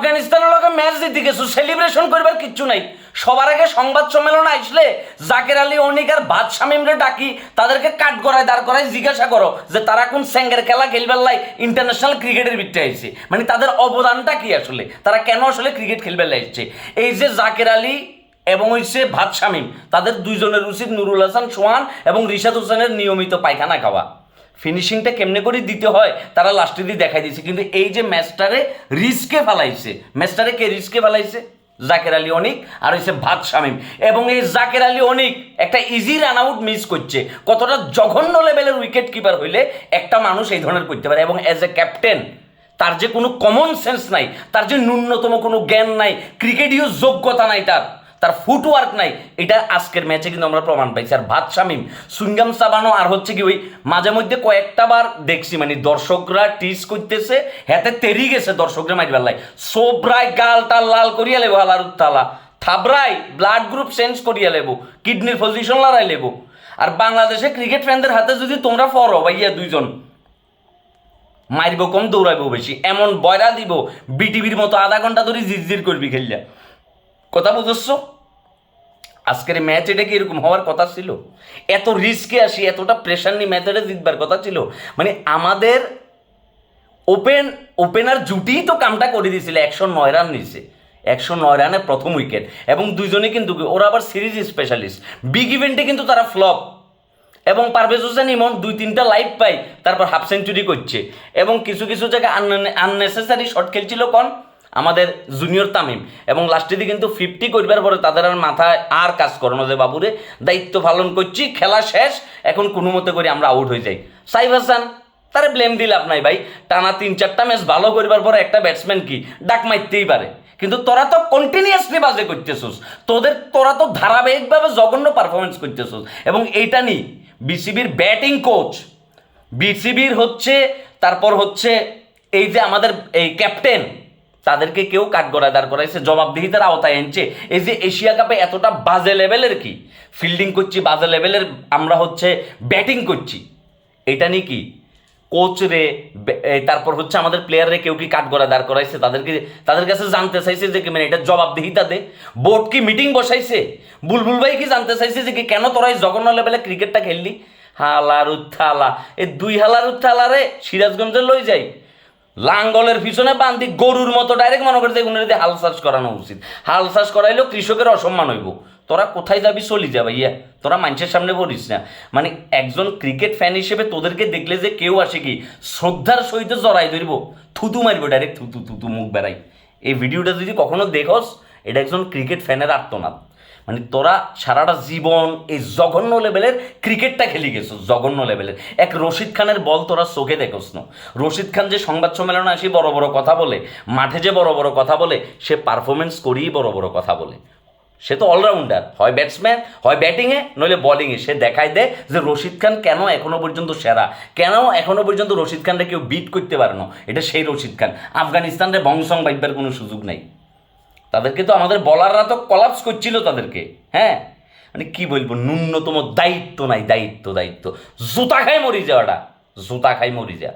আফগানিস্তানের লোকে ম্যাচ দিতে গেছো সেলিব্রেশন করবার কিচ্ছু নাই। সবার আগে সংবাদ সম্মেলন আসলে জাকের আলী, অনিক আর বাদ শামিমরে ডাকি, তাদেরকে কাট করায় দাঁড় করায় জিজ্ঞাসা করো যে তারা কোন স্যাঙ্গের খেলা খেলবার লাই ইন্টারন্যাশনাল ক্রিকেটের ভিত্তি আইছে। মানে তাদের অবদানটা কি আসলে? তারা কেন আসলে ক্রিকেট খেলবার লাগছে এই যে জাকের আলী এবং হচ্ছে ভাত শামিম তাদের দুইজনের উচিত নুরুল হাসান সোহান এবং রিশাদ হোসেনের নিয়মিত পায়খানা খাওয়া। ফিনিশিংটা কেমনে করে দিতে হয়, তারা লাস্টে দিয়ে দেখাই দিয়েছে। কিন্তু এই যে ম্যাচটারে রিস্কে ফেলাইছে, ম্যাচটারে কে রিস্কে ফেলাইছে? জাকের আলী অনিক আর হয়েছে ভাত শামিম। এবং এই জাকের আলী অনিক একটা ইজি রান আউট মিস করছে। কতটা জঘন্য লেভেলের উইকেট কিপার হইলে একটা মানুষ এই ধরনের করতে পারে। এবং অ্যাজ এ ক্যাপ্টেন তার যে কোনো কমন সেন্স নাই, তার যে ন্যূনতম কোনো জ্ঞান নাই ক্রিকেটীয় যোগ্যতা নাই তার। তার ফুটওয়ার্ক নাই। এটা আজকের ম্যাচে কিন্তু আমরা প্রমাণ পাইছি। আর ভাত শামিম সুইঙ্গাম সাবানো আর হচ্ছে কি ওই মাঝে মধ্যে কয়েকটা বার দেখছি মানে দর্শকরা টিস করতেছে, হাতে তেরি গেছে দর্শকরা মাইরবার লাই সোবরাই গালটা লাল করিয়া লেবো, হালার উত্তালা। থাবরাই ব্লাড গ্রুপ চেঞ্জ করিয়া লেবো কিডনির পজিশন লড়াই লেবো। আর বাংলাদেশে ক্রিকেট ফ্যানদের হাতে যদি তোমরা ফরো ভাইয়া দুইজন মারিব কম দৌড়াইব বেশি। এমন বয়রা দিব বিটিভির মতো আধা ঘণ্টা ধরে জিরজির করবি খেললা। কথা বুঝছ? আজকের ম্যাচ এটা কি এরকম হওয়ার কথা ছিল? এত রিস্কে আসি, এতটা প্রেশার নিয়ে ম্যাচটা জিতবার কথা ছিল। মানে আমাদের ওপেন ওপেনার জুটিই তো কামটা করে দিয়েছিল, একশো নয় রান নিছে একশো নয় রানে প্রথম উইকেট এবং দুইজনে কিন্তু ওরা আবার সিরিজ স্পেশালিস্ট বিগ ইভেন্টে কিন্তু তারা ফ্লপ এবং পারভেজ হোসেন ইমন দুই তিনটা লাইভ পাই তারপর হাফ সেঞ্চুরি করছে। এবং কিছু কিছু জায়গায় আননেসেসারি শট খেলছিল কন? আমাদের জুনিয়র তামিম। এবং লাস্টে দিয়ে কিন্তু ফিফটি করবার পরে তাদের আর মাথায় আর কাজ করো না যে বাবুরে। দায়িত্ব পালন করছি, খেলা শেষ, এখন কোনো মতে করে আমরা আউট হয়ে যাই। সাইফ হাসান, তারে ব্লেম দিলাম নাই ভাই। টানা তিন চারটা ম্যাচ ভালো করবার পরে একটা ব্যাটসম্যান কি, ডাক মারতেই পারে। কিন্তু তোরা তো কন্টিনিউয়াসলি বাজে করতেছোস। তোদের, তোরা তো ধারাবাহিকভাবে জঘন্য পারফরমেন্স করতেছোস। এবং এইটা নি বিসিবির ব্যাটিং কোচ বিসিবির হচ্ছে, তারপর হচ্ছে এই যে আমাদের এই ক্যাপ্টেন তাদেরকে কেউ কাঠগড়ায় দাঁড় করাইছে জবাবদিহিতার আওতায় এনেছে। এই যে এশিয়া কাপে এতটা বাজে লেভেলের কি? ফিল্ডিং করছি, বাজে লেভেলের আমরা হচ্ছে ব্যাটিং করছি। এটা নিয়ে কি? কোচ রে তারপর হচ্ছে আমাদের প্লেয়াররে কেউ কি কাঠগড়া দাঁড় করাইছে? তাদেরকে, তাদের কাছে জানতে চাইছে যে কি মানে এটা জবাবদিহিতা দে। বোর্ড কি মিটিং বসাইছে? বুলবুল ভাই কি জানতে চাইছে যে কি, কেন তোরা এই জঘন্য লেভেলে ক্রিকেটটা খেললি? হালার উত্থালা। এই দুই হালার উত্থালা রে, সিরাজগঞ্জে লই যাই। লাঙ্গলের পিছনে বান্ধি গরুর মতো ডাইরেক্ট মনে করতে এগুলো দিয়ে হাল চাষ করানো উচিত। হাল চাষ করাইলেও কৃষকের অসম্মান হইব। তোরা কোথায় যাবি চলি যা ভাইয়া। তোরা মানুষের সামনে পড়িস না। মানে একজন ক্রিকেট ফ্যান হিসেবে তোদেরকে দেখলে যে কেউ আসে কি, শ্রদ্ধার সহিত জড়াই ধরব, থুতু মারব ডাইরেক্ট থুতু থুতু মুখ বেড়াই। এই ভিডিওটা যদি কখনো দেখোস, এটা একজন ক্রিকেট ফ্যানের আত্মনাদ মানে তোরা সারাটা জীবন এই জঘন্য লেভেলের ক্রিকেটটা খেলি গেছো, জঘন্য লেভেলের। এক রশিদ খানের বল তোরা চোখে দেখোস না। রশিদ খান যে সংবাদ সম্মেলনে আসি বড় বড় কথা বলে, মাঠে যে বড় বড় কথা বলে, সে পারফরমেন্স করেই বড় বড় কথা বলে। সে তো অলরাউন্ডার হয় ব্যাটসম্যান হয় ব্যাটিংয়ে নইলে বলিংয়ে সে দেখায় দেয় যে রশিদ খান কেন এখনও পর্যন্ত সেরা, কেন এখনও পর্যন্ত রশিদ খানটা কেউ বিট করতে পারে না। এটা সেই রশিদ খান। আফগানিস্তানের বংশং বাইবার কোনো সুযোগ নাই। তাদেরকে তো আমাদের বলাররা তো কলাপস করছিল তাদেরকে হ্যাঁ? মানে কি বলব, ন্যূনতম দায়িত্ব নাই, দায়িত্ব দায়িত্ব। জুতা খাই মরি যাওয়াটা জুতা খাই মরি যা